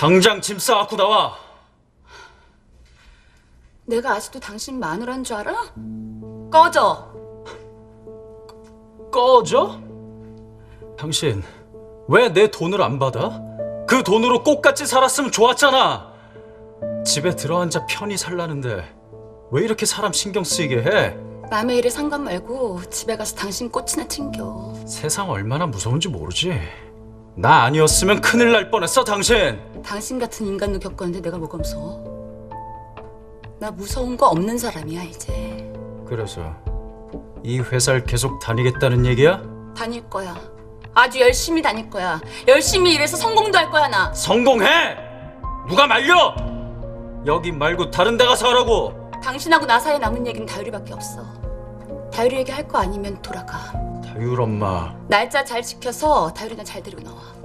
당장 짐 싸갖고 나와. 내가 아직도 당신 마누라인 줄 알아? 꺼져. 꺼져? 당신 왜 내 돈을 안 받아? 그 돈으로 꽃같이 살았으면 좋았잖아. 집에 들어앉아 편히 살라는데 왜 이렇게 사람 신경 쓰이게 해? 남의 일에 상관 말고 집에 가서 당신 꽃이나 챙겨. 세상 얼마나 무서운지 모르지. 나 아니었으면 큰일 날 뻔했어, 당신. 당신 같은 인간도 겪었는데 내가 뭐가 무서워? 나 무서운 거 없는 사람이야 이제. 그래서 이 회사를 계속 다니겠다는 얘기야? 다닐 거야. 아주 열심히 다닐 거야. 열심히 일해서 성공도 할 거야 나. 성공해! 누가 말려! 여기 말고 다른 데 가서 하라고! 당신하고 나 사이에 남은 얘기는 다율이밖에 없어. 다율이 얘기 할거 아니면 돌아가. 다율 엄마 날짜 잘 지켜서 다율이나 잘 데리고 나와.